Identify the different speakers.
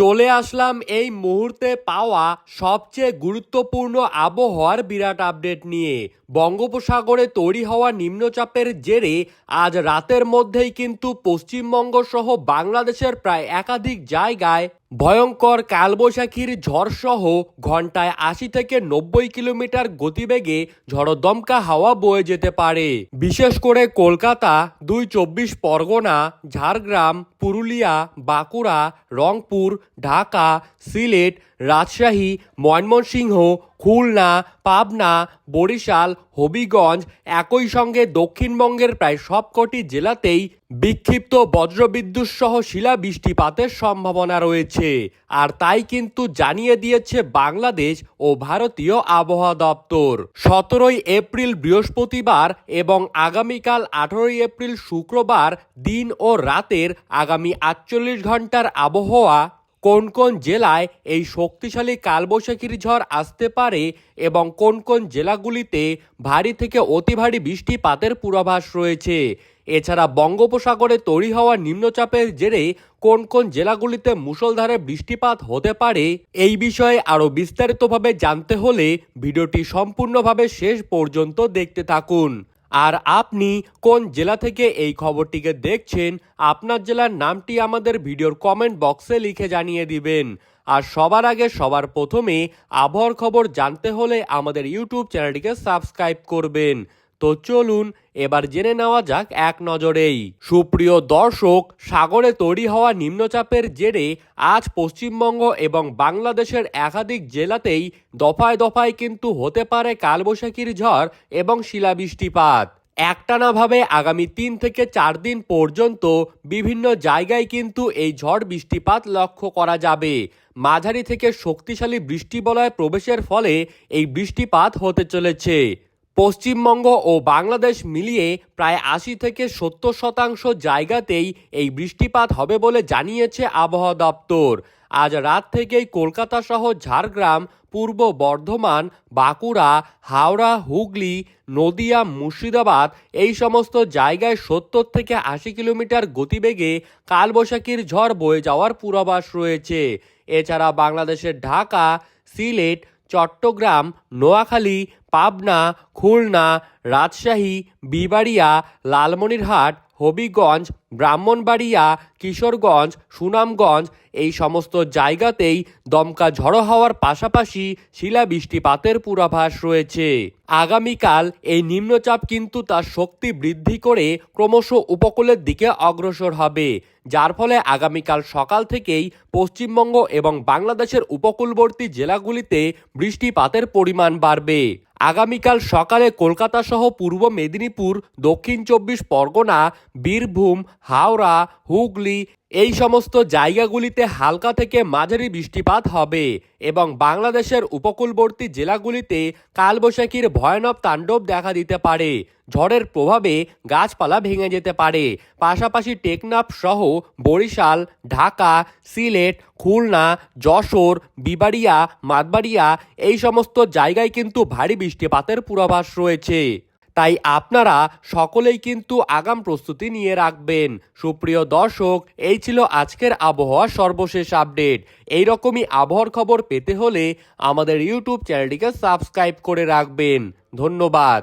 Speaker 1: চলে আসলাম এই মুহূর্তে পাওয়া সবচেয়ে গুরুত্বপূর্ণ আবহাওয়ার বিরাট আপডেট নিয়ে। বঙ্গোপসাগরে তৈরি হওয়া নিম্নচাপের জেরে আজ রাতের মধ্যেই কিন্তু পশ্চিমবঙ্গ সহ বাংলাদেশের প্রায় একাধিক জায়গায় ভয়ঙ্কর কালবৈশাখীর ঝড়সহ ঘন্টায় আশি থেকে নব্বই কিলোমিটার গতিবেগে ঝড়দমকা হাওয়া বয়ে যেতে পারে। বিশেষ করে কলকাতা, দুই চব্বিশ পরগনা, ঝাড়গ্রাম, পুরুলিয়া, বাঁকুড়া, রংপুর, ঢাকা, সিলেট, রাজশাহী, ময়মনসিংহ খুলনা, পাবনা, বরিশাল, হবিগঞ্জ একই সঙ্গে দক্ষিণবঙ্গের প্রায় সবকটি জেলাতেই বিক্ষিপ্ত বজ্রবিদ্যুৎ সহ শিলা বৃষ্টিপাতের সম্ভাবনা রয়েছে। আর তাই কিন্তু জানিয়ে দিয়েছে বাংলাদেশ ও ভারতীয় আবহাওয়া দপ্তর। সতেরোই এপ্রিল বৃহস্পতিবার এবং আগামীকাল আঠারোই এপ্রিল শুক্রবার দিন ও রাতের আগামী আটচল্লিশ ঘণ্টার আবহাওয়া কোন কোন জেলায় এই শক্তিশালী কালবৈশাখীর ঝড় আসতে পারে এবং কোন কোন জেলাগুলিতে ভারী থেকে অতি ভারী বৃষ্টিপাতের পূর্বাভাস রয়েছে? এছাড়া বঙ্গোপসাগরে তৈরি হওয়া নিম্নচাপের জেরে কোন কোন জেলাগুলিতে মুষলধারে বৃষ্টিপাত হতে পারে? এই বিষয়ে আরও বিস্তারিতভাবে জানতে হলে ভিডিওটি সম্পূর্ণভাবে শেষ পর্যন্ত দেখতে থাকুন। আর আপনি কোন জেলা থেকে এই খবরটিকে দেখছেন, আপনার জেলার নামটি আমাদের ভিডিওর কমেন্ট বক্সে লিখে জানিয়ে দিবেন। আর সবার আগে সবার প্রথমে আবহাওয়ার খবর জানতে হলে আমাদের ইউটিউব চ্যানেলটিকে সাবস্ক্রাইব করবেন। তো চলুন এবার জেনে নেওয়া যাক এক নজরেই। সুপ্রিয় দর্শক, সাগরে তৈরি হওয়া নিম্নচাপের জেরে আজ পশ্চিমবঙ্গ এবং বাংলাদেশের একাধিক জেলাতেই দফায় দফায় কিন্তু হতে পারে কালবৈশাখীর ঝড় এবং শিলাবৃষ্টিপাত। একটানাভাবে আগামী তিন থেকে চার দিন পর্যন্ত বিভিন্ন জায়গায় কিন্তু এই ঝড় বৃষ্টিপাত লক্ষ্য করা যাবে। মাঝারি থেকে শক্তিশালী বৃষ্টিবলয় প্রবেশের ফলে এই বৃষ্টিপাত হতে চলেছে। পশ্চিমবঙ্গ ও বাংলাদেশ মিলিয়ে প্রায় আশি থেকে সত্তর শতাংশ জায়গাতেই এই বৃষ্টিপাত হবে বলে জানিয়েছে আবহাওয়া দপ্তর। আজ রাত থেকেই কলকাতা সহ ঝাড়গ্রাম, পূর্ব বর্ধমান, বাঁকুড়া, হাওড়া, হুগলি, নদিয়া, মুর্শিদাবাদ এই সমস্ত জায়গায় সত্তর থেকে আশি কিলোমিটার গতিবেগে কালবৈশাখীর ঝড় বয়ে যাওয়ার পূর্বাভাস রয়েছে। এছাড়া বাংলাদেশের ঢাকা, সিলেট, চট্টগ্রাম, নোয়াখালী পাবনা, খুলনা, রাজশাহী, বিবাড়িয়া, লালমনিরহাট, হবিগঞ্জ, ব্রাহ্মণবাড়িয়া, কিশোরগঞ্জ, সুনামগঞ্জ এই সমস্ত জায়গাতেই দমকা ঝড়ো হওয়ার পাশাপাশি শিলা বৃষ্টিপাতের পূর্বাভাস রয়েছে। আগামীকাল এই নিম্নচাপ কিন্তু তার শক্তি বৃদ্ধি করে ক্রমশ উপকূলের দিকে অগ্রসর হবে। যার ফলে আগামীকাল সকাল থেকেই পশ্চিমবঙ্গ এবং বাংলাদেশের উপকূলবর্তী জেলাগুলিতে বৃষ্টিপাতের পরিমাণ বাড়বে। আগামীকাল সকালে কলকাতা সহ পূর্ব মেদিনীপুর দক্ষিণ চব্বিশ পরগনা বীরভূম হাওড়া হুগলি এই সমস্ত জায়গাগুলিতে হালকা থেকে মাঝারি বৃষ্টিপাত হবে এবং বাংলাদেশের উপকূলবর্তী জেলাগুলিতে কালবৈশাখীর ভয়ানক তাণ্ডব দেখা দিতে পারে। ঝড়ের প্রভাবে গাছপালা ভেঙে যেতে পারে। পাশাপাশি টেকনাফ সহ বরিশাল, ঢাকা, সিলেট, খুলনা, যশোর, বিবাড়িয়া, মাতবাড়িয়া এই সমস্ত জায়গায় কিন্তু ভারী বৃষ্টিপাতের পূর্বাভাস রয়েছে। তাই আপনারা সকলেই কিন্তু আগাম প্রস্তুতি নিয়ে রাখবেন। সুপ্রিয় দর্শক, এই ছিল আজকের আবহাওয়া সর্বশেষ আপডেট। এই রকমই আবহাওয়ার খবর পেতে হলে আমাদের ইউটিউব চ্যানেলটিকে সাবস্ক্রাইব করে রাখবেন। ধন্যবাদ।